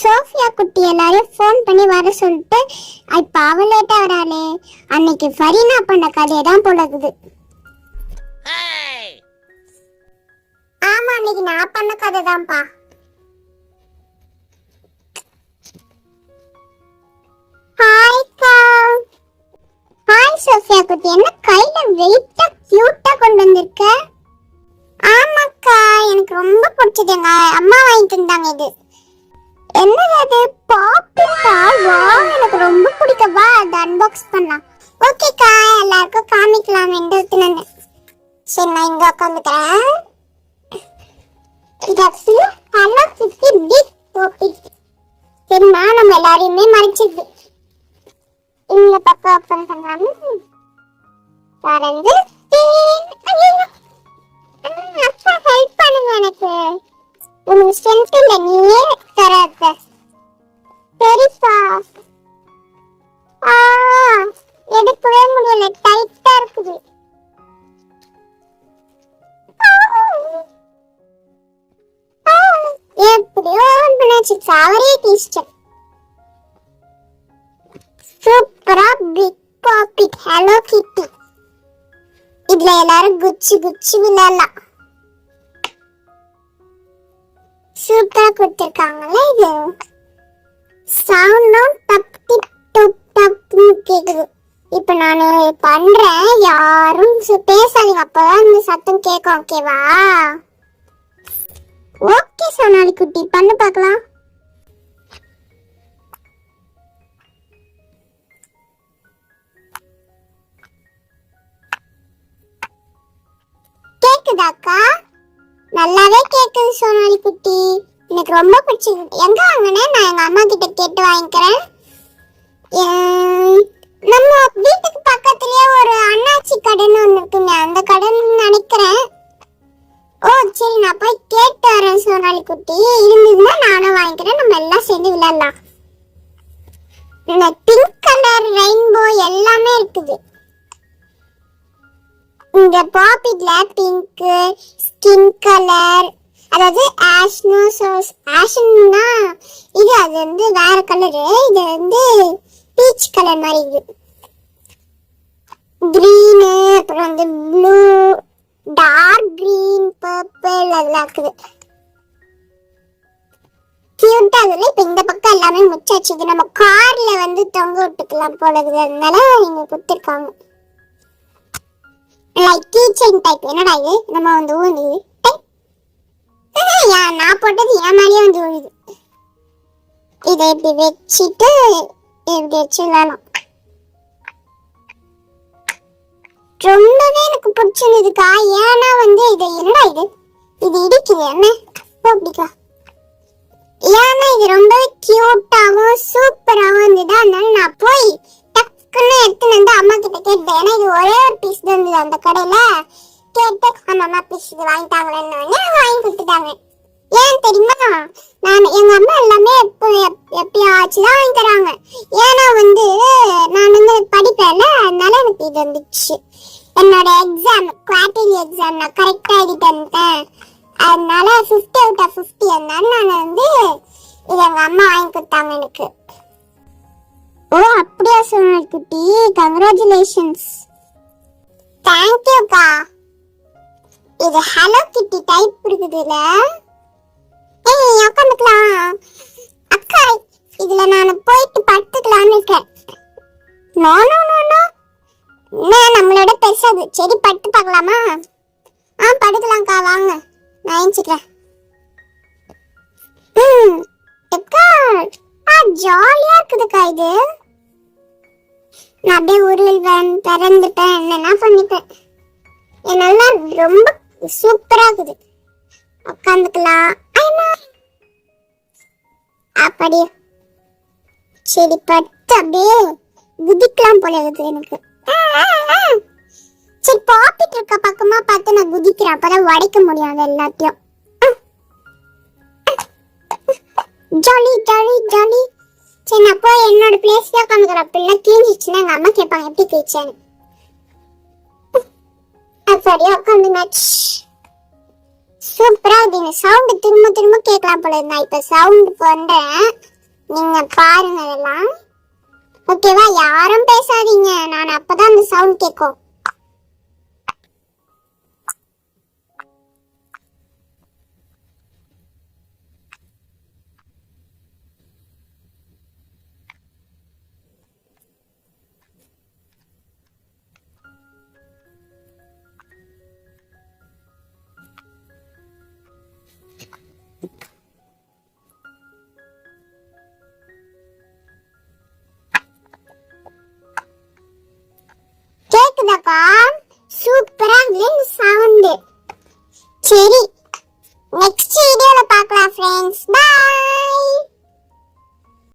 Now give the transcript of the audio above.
Sofia குட்டி எல்லாரையும் phone பண்ணி வர சொல்லிட்டு இப்போ அவ லேட்டாக வராளே. அன்னைக்கு ஃபரீனா பண்ண கதையை தான் போலகுது ஆமா அன்னைக்கு நான் பண்ண கதை தான்ப்பா ஹாய் சோஃபியா குட்டி. என்ன கையில வெயிட்டா கியூட்டா கொண்டு வந்திருக்க? ஆமாக்கா எனக்கு ரொம்ப பிடிச்சது எங்க அம்மா வாங்கிட்டு இருந்தாங்க இது. என்னது அது? வா எனக்கு ரொம்ப பிடிக்கும். வா அதை அன்பாக்ஸ் பண்ணலாம். ஓகேக்கா எல்லாருக்கும் காமிக்கலாம் என்று எடுத்துனேன் சரி நான் இங்க உட்காந்துக்கிறேன் இது actually hello Kitty big puppy சரிம்மா நம்ம எல்லாரையுமே மறைச்சிது இந்த பக்கம் ஓப்பன் பண்ணலாமா? திறந்து பண்ணாச்சு அவரே டீஸ்டர் சூப்பரா பிக் பாப்பிட் ஹலோ கிட்டி இதுல எல்லாரும் குச்சி குச்சி விளையாடலாம் சூப்பரா கொடுத்திருக்காங்கல்ல இது? சவுண்டும் டப் டிப் டப் டப்னு கேக்குது. இப்ப நான் பண்றேன். யாரும் பேசாதீங்க. அப்பதான் இந்த சத்தம் கேட்கும் ஓகேவா ஓகே சோனாலி குட்டி பண்ணு பார்க்கலாம். நல்லாவே கேக்குது சோனாலி குட்டி. எனக்கு ரொம்ப பிடிச்சிருக்கு எங்க வாங்கினேன் நான் எங்க அம்மா கிட்ட கேட்டு வாங்கிக்கிறேன். நம்ம வீட்டுக்கு பக்கத்துலயே ஒரு அண்ணாச்சி கடைன்னு ஒன்று இருக்குங்க அந்த கடைன்னு நினைக்கிறேன். ஓ சரி நான் போய் கேட்டு வரேன் சோனாலி குட்டி. இருந்ததுன்னா நானும் வாங்கிக்கிறேன். நம்ம எல்லாம் சேர்ந்து விளையாடலாம். இந்த பிங்க் கலர் ரெயின்போ எல்லாமே இருக்குது. இந்த பாப்பிட்ல பிங்க் ஸ்கின் கலர் அதாவது ஆஷ்னோ சோஸ் ஆஷன்னா இது அது வந்து வேற கலரு இது வந்து பீச் கலர் மாதிரி இது கிரீனு அப்புறம் வந்து ப்ளூ டார்க் கிரீன் பர்பிள் அதெல்லாம் இருக்குது. கியூட்டா அதுல இப்போ இந்த பக்கம் எல்லாமே முச்சாச்சு இது நம்ம கார்ல வந்து தொங்க விட்டுக்கலாம் போல இருக்குது. அதனால இங்க கொடுத்துருக்காங்க. லைக் கீ செயின் டைப் என்னடா இது? நம்ம வந்து ஊந்து. நான் போட்டது என் மேலேயே வந்து ஊழுது இதை இப்படி வச்சுட்டு இப்படி வச்சு விளையாடலாம் ரொம்பவே எனக்கு பிடிச்சிருந்ததுக்கா. ஏன்னா வந்து இது என்னடா இது? இது இடிக்குது. என்ன? ஓ, அப்படிக்கா ஏன்னா இது ரொம்பவே கியூட்டாகவும் சூப்பராகவும் இருந்தது? அதனால நான் போய் டக்குன்னு எடுத்துன்னு வந்து அம்மா கிட்ட கேட்டேன். ஏன்னா இது ஒரே ஒரு தான் இருந்தது அந்த கடையில. கேட்டு ஆமா அம்மா பீஸ் இது வாங்கிட்டாங்களேன்னு வாங்கி கொடுத்துட்டாங்க. ஏன் தெரியுமா? நான் எங்க அம்மா எல்லாமே எப்போ எப்- எப்பயாச்சும் தான் வாங்கி தராங்க. ஏன்னா வந்து நான் வந்து படிப்பேன்ல அதனால எனக்கு இது வந்துச்சு. என்னோட எக்ஸாம் குவார்டர்லி எக்ஸாம் நான் கரெக்டா எழுதிட்டு வந்துட்டேன் அதனால ஃபிஃப்டி அவுட் ஆஃப் ஃபிஃப்டி அதனால நான் வந்து இது எங்க அம்மா வாங்கி கொடுத்தாங்க எனக்கு. ஓ அப்படியா சோனல் குட்டி? கங்க்ராச்சுலேஷன்ஸ் தேங்க்யூக்கா இது ஹலோ கிட்டி டைப் இருக்குதுல ஏய் உட்காந்துக்கலாம் அக்கா இதுல நான் போயிட்டு படுத்துக்கலாம்னு இருக்கேன். நோ நோ நோ நோ என்ன நம்மளோட பெருசாது சரி படுத்து பார்க்கலாமா? ஆ படுக்கலாம்க்கா வாங்க. நான் எழுந்திக்கிறேன் ம் அக்கா ஆ ஜாலியா இருக்குதுக்கா இது. நான் அப்படியே உருள்வேன் பிறந்துட்டேன் என்னென்ன பண்ணிப்பேன். என்னெல்லாம் ரொம்ப சூப்பரா இருக்குது. உட்காந்துக்கலாம். அப்படியே சரி பட்டு அப்படியே குதிக்கலாம் போல இருக்குது எனக்கு. சரி பாப்பிட்டு இருக்க பக்கமா பார்த்து நான் குதிக்கிறேன். அப்பதான் உடைக்க முடியும் அது எல்லாத்தையும். Jolly jolly jolly. சரி நான் போய் என்னோட பிளேஸ்ல உட்காந்துக்கிற பிள்ளை கீஞ்சிச்சுன்னா எங்க அம்மா கேட்பாங்க எப்படி கீச்சேன்னு? அப்படியே உட்காந்து மேட்ச் சூப்பரா இருக்கு. சவுண்டு திரும்ப திரும்ப கேட்கலாம் போல இருந்தா இப்ப சவுண்டு பண்றேன். நீங்க பாருங்க அதெல்லாம். ஓகேவா யாரும் பேசாதீங்க. நான் அப்பதான் அந்த சவுண்ட் கேட்கும்.